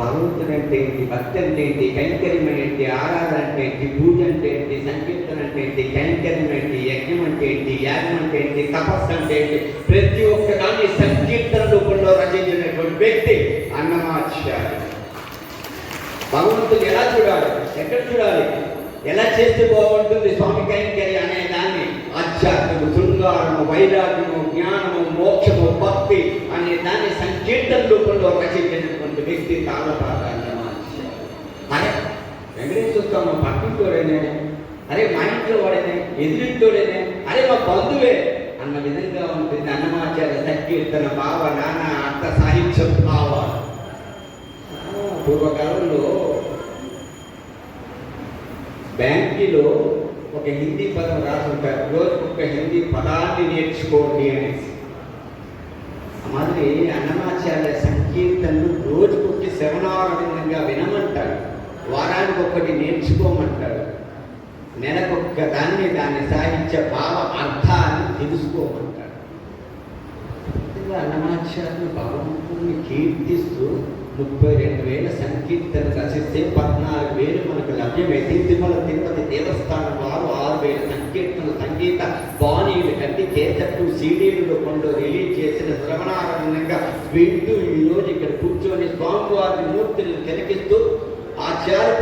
భగవంతుడు అంటే ఏంటి భక్తి అంటే ఏంటి కైంకర్యం ఏంటి ఆరాధన అంటే ఏంటి పూజ అంటే ఏంటి సంకీర్తన అంటే ఏంటి కైంకర్యం ఏంటి యజ్ఞం అంటే ఏంటి యాగం అంటే ఏంటి తపస్సు అంటే ఏంటి ప్రతి ఒక్క దాన్ని సంకీర్తన రూపంలో రచించినటువంటి వ్యక్తి అన్నమాచార్య భగవంతుడు ఎలా చూడాలి? ఎక్కడ చూడాలి? ఎలా చేస్తే బాగుంటుంది స్వామి కైంకర్య అనే దాన్ని? ఆధ్యాత్మము శృంగారము వైరాగ్యము జ్ఞానము మోక్షము భక్తి అనే దాన్ని సంకీర్తన రూపంలో రచించినటువంటి వ్యక్తి తాళపాక అరే వెంకటేశ్వర స్వామి పక్కింటోడేనే అరే మా ఇంట్లో వాడేనే? ఎదురింటోడేనే అరే మా బంధువే? అన్న విధంగా ఉంటుంది అన్నమాచార్య సంకీర్తన భావ నాన్న అర్థ సాహిత్యం భావ పూర్వకాలంలో బ్యాంకీలో ఒక హిందీ పదం రాసుంటారు. రోజు ఒక హిందీ పదాన్ని నేర్చుకోండి అనేసి. ఆ మాదిరి అన్నమాచార్య సంకీర్తనలు రోజుకు శవనారంగా వినమంటాడు. వారానికి ఒకటి నేర్చుకోమంటాడు. నెలకొక్క దాన్ని దాన్ని సాహిత్య భావ అర్థాన్ని తెలుసుకోమంటాడు. అన్నమాచార్య భగవంతుని కీర్తిస్తూ ముప్పై రెండు వేల సంకీర్తన రచిస్తే పద్నాలుగు వేలు మనకు లభ్యమైతే తిరుమల తిరుపతి దేవస్థానం వింటూ ఈరోజు ఇక్కడ కూర్చొని స్వామివారి మూర్తిని తిలకిస్తూ ఆచార్య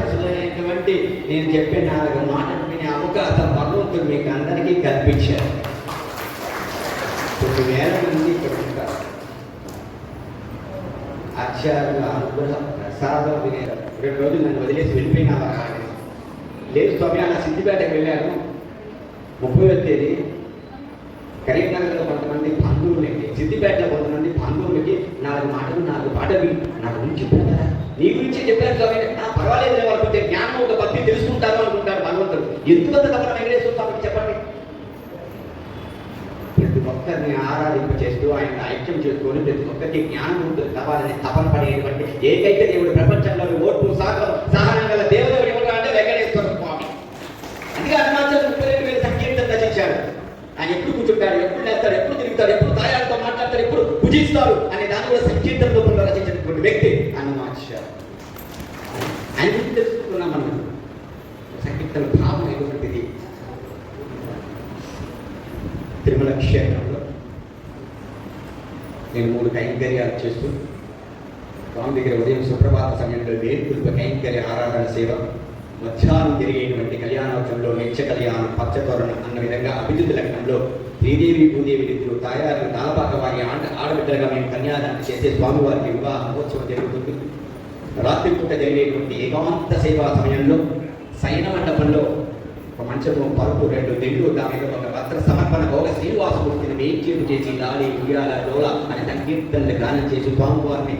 నేను చెప్పే నాలుగు మాటలు వినే అవకాశం భగవంతుడు మీకు అందరికీ కల్పించారు. కొన్ని వేల మంది ఇక్కడ ఉంటారు. ఆచార్యుల అనుగ్రహ ప్రసాదం వినే రెండు రోజులు నన్ను వదిలేసి వెళ్ళిపోయినా అని లేదు స్వామి అలా సిద్ధిపేటకి వెళ్ళాను. ముప్పై తేదీ కరీంనగర్లో కొంతమంది బంధువులు సిద్దిపేటలో కొంతమంది అడ్డవి నా గురించి చెప్పారు? కదా నీ గురించి చెప్పారు స్వామి? నా పర్వాలేదు వాళ్ళకి జ్ఞానం ఒక భక్తి తెలుసుకుంటారు అనుకుంటారు భగవంతుడు. ఎందుకంత తప్పన వెంకటేశ్వర స్వామికి చెప్పండి? ప్రతి ఒక్కరిని ఆరాధింప చేస్తూ ఆయన ఐక్యం చేసుకొని ప్రతి ఒక్కరికి జ్ఞానం ఉంటుంది కావాలని తపన పడేటువంటి ఏకైక దేవుడు ప్రపంచంలో ఓర్పు సాగం సహనం గల దేవుడు ఎవరు అంటే వెంకటేశ్వర స్వామి. అందుకే అరుణాచల్ ముప్పై రెండు వేల సంకీర్తన రచించాడు ఆయన ఎప్పుడు కూర్చుంటాడు ఎప్పుడు లేస్తాడు ఎప్పుడు తిరుగుతాడు ఎప్పుడు తాయాలతో మాట్లాడతాడు ఎప్పుడు పూజిస్తాడు అనే దాని కూడా సంకీర్తనలో రూపంలో రచించినటువంటి వ్యక్తి అన్నమాచార్య తెలుసుకున్నాం మనం సంకీర్తన భావం ఎటువంటిది తిరుమల క్షేత్రంలో నేను మూడు కైంకర్యాలు చేస్తూ స్వామి దగ్గర ఉదయం సుప్రభాత సమయంలో వేరుకుల్ప కైంకర్య ఆరాధన సేవ మధ్యాహ్నం జరిగేటువంటి కళ్యాణోత్సవంలో నిత్య కళ్యాణం పచ్చతోరణం అన్న విధంగా అభివృద్ధి లగ్నంలో శ్రీదేవి భూదేవి నిధులు తాయారు నాలపాక బిడ్డగా మేము కన్యాదానం చేసే స్వామివారికి వివాహ మహోత్సవం జరుగుతుంది. రాత్రి పూట జరిగేటువంటి ఏకాంత సేవా సమయంలో సైన మండపంలో ఒక మంచము పరుపు రెండు దిండు దాని మీద ఒక పత్ర సమర్పణ భోగ శ్రీనివాసమూర్తిని మేక్యం చేసి లాలి ఉయ్యాల డోల అని సంకీర్తనలు గానం చేసి స్వామివారిని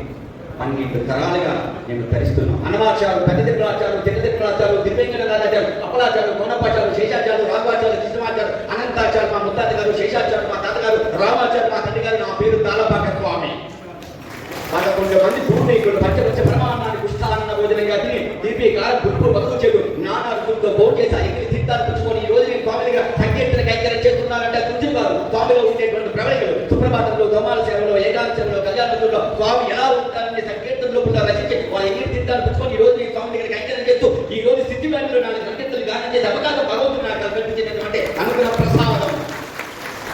పన్నెండు తరాలుగా మేము ధరిస్తున్నాం అన్నమాచారు పెద్దదిప్రాచారు చిన్నదిప్రాచారు దివ్యంకరాచారు అప్పలాచారు కోనపాచారు శేషాచారు రాఘవాచారు కృష్ణమాచారు అనంతాచారు మా ముత్తాత గారు శేషాచారు మా తాతగారు రామాచారు దీపిక గురుపు బతుకుచెడు నానా రుచులతో భోజనం చేసి ఐకిరి సిద్ధాలు పుచ్చుకొని ఈ రోజు నేను స్వామి సంకీర్తన కైంకర్యం చేస్తున్నారంటే రుచులు కాదు స్వామిలో ఉండేటువంటి ప్రవళికలు. సుప్రభాతంలో దోమాల సేవలో ఏకాంశంలో కళ్యాణంలో స్వామి ఎలా ఉంటారని సంకీర్తన రూపంలో రచించి వాళ్ళ ఎగిరి సిద్ధాలు పుచ్చుకొని ఈ రోజు నేను స్వామి దగ్గర కైంకర్యం చేస్తూ ఈ రోజు స్థితి వ్యాధిలో నాలుగు సంకీర్తలు గానం చేసే అవకాశం భగవంతుడు